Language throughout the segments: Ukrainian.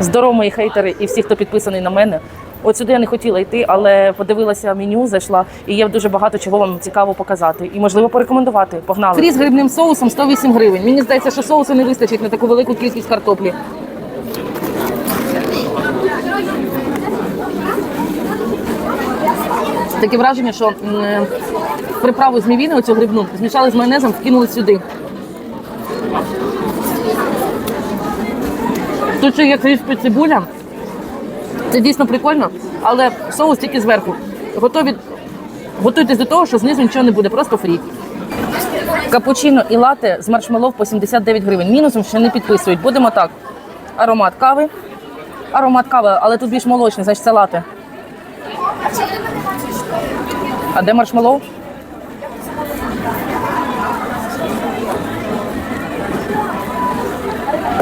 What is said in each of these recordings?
Здорово, мої хейтери і всі, хто підписаний на мене. От сюди я не хотіла йти, але подивилася меню, зайшла, і є дуже багато чого вам цікаво показати. І можливо порекомендувати. Погнали. Фрі з грибним соусом 108 гривень. Мені здається, що соусу не вистачить на таку велику кількість картоплі. Таке враження, що е, приправу з мівіни, оцю грибну, змішали з майонезом, вкинули сюди. Тут ще є кріспі цибуля. Це дійсно прикольно, але соус тільки зверху. Готові готуйтесь до того, що знизу нічого не буде, просто фрі. Капучино і лате з маршмеллоу по 79 гривень. Мінусом ще не підписують. Будемо так. Аромат кави. Аромат кави, але тут більш молочний, значить це лате. А де маршмеллоу?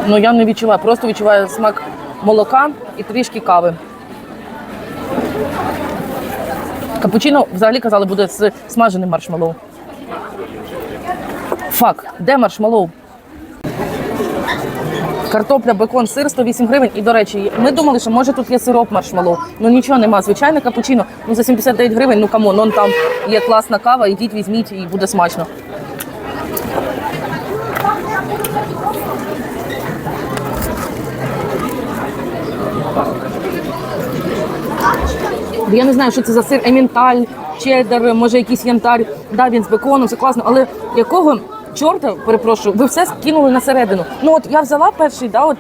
Ну я не відчуваю, просто відчуваю смак молока і трішки кави. Капучино взагалі казали буде з смаженим маршмеллоу. Фак, де маршмеллоу? Картопля, бекон, сир 108 гривень. І, до речі, ми думали, що може тут є сироп маршмеллоу. Ну нічого нема. Звичайне капучино. Ну за 79 гривень, ну камон, он там є класна кава, ідіть, візьміть і буде смачно. Я не знаю, що це за сир ементаль, чеддер, може якийсь янтарь. Да, він з беконом, все класно. Але якого чорта, перепрошую, ви все скинули на середину? Ну от я взяла перший, да, от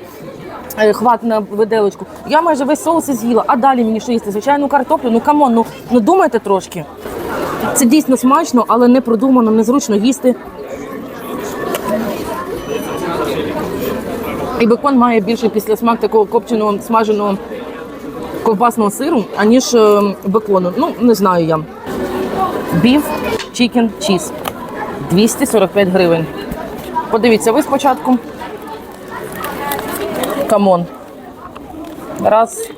е, хват на виделочку. Я майже весь соус з'їла. А далі мені що їсти? Звичайну картоплю. Ну камон, ну, ну думайте трошки. Це дійсно смачно, але не продумано, незручно їсти. І бекон має більше післясмак такого копченого смаженого ковбасного сиру, аніж е, бекону. Ну, не знаю я. Біф, чікен, чіз. 245 гривень. Подивіться, ви спочатку. Камон. Раз,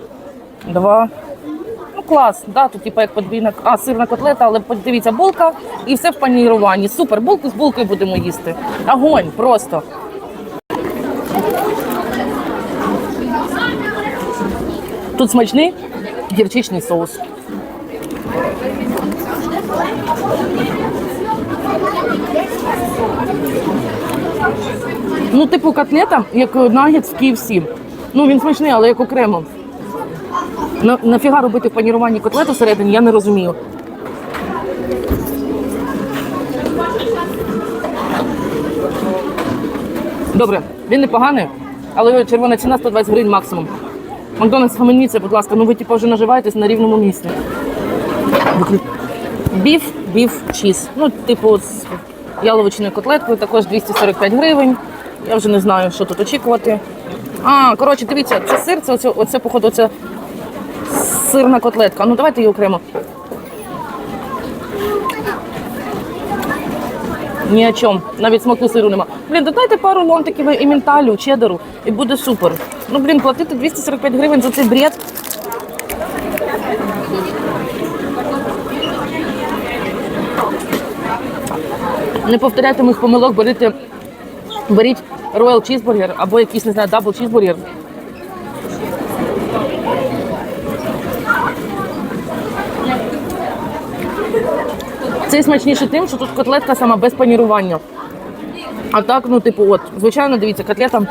два. Ну, клас, да, тут типу як подвійна а, сирна котлета, але подивіться, булка і все в паніруванні. Супер, булку з булкою будемо їсти. Огонь, просто. Тут смачний гірчичний соус. Ну, типу котлета, як нагетс в KFC. Ну, він смачний, але як окремо. На, нафіга робити в котлету всередині, я не розумію. Добре, він непоганий, але його червона ціна 120 гривень максимум. Макдональдс, схаменіться, будь ласка, ну ви типу, вже наживаєтесь на рівному місці. Біф, біф, чіз. Ну, типу, з яловичною котлеткою, також 245 гривень. Я вже не знаю, що тут очікувати. А, коротше, дивіться, це сир, це оце, оце походу, це сирна котлетка. Ну давайте її окремо. Ні о чому, навіть смаку сиру нема. Блін, додайте пару ломтиків і менталю, чедеру, і буде супер. Ну, блін, платити 245 гривень за цей бред. Не повторяйте моїх помилок, беріть, беріть Royal Cheeseburger або якийсь, не знаю, Double Cheeseburger. Цей смачніше тим, що тут котлетка сама без панірування. А так, ну, типу, от, звичайно, дивіться, котлета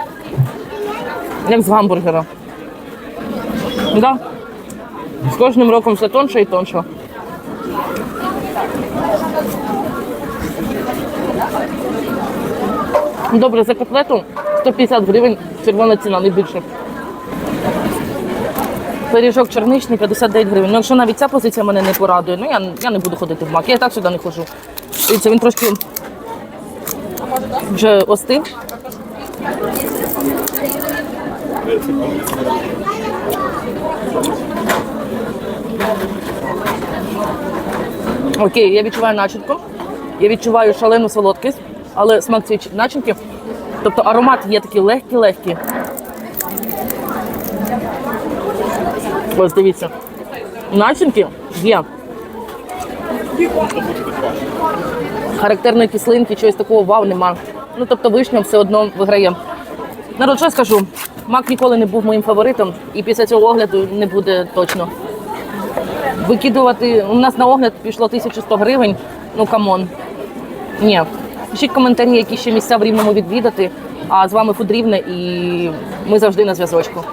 як з гамбургера. Да. З кожним роком все тонше і тонше. Добре, за котлету 150 гривень, червона ціна, не більше. Пиріжок чорничний 59 гривень. Ну, якщо навіть ця позиція мене не порадує, ну я, я не буду ходити в мак. Я так сюди не ходжу. Дивіться, він трошки вже остив. Окей, я відчуваю начинку. Я відчуваю шалену солодкість, але смак цієї начинки, тобто аромат є такий легкий-легкий. Ось дивіться. Начинки є. Характерної кислинки, чогось такого вау нема. Ну тобто вишня все одно виграє. Народ, що скажу? Мак ніколи не був моїм фаворитом, і після цього огляду не буде точно. Викидувати. У нас на огляд пішло 1100 гривень. Ну камон. Ні. Пишіть коментарі, які ще місця в рівному відвідати. А з вами Фудрівне і ми завжди на зв'язочку.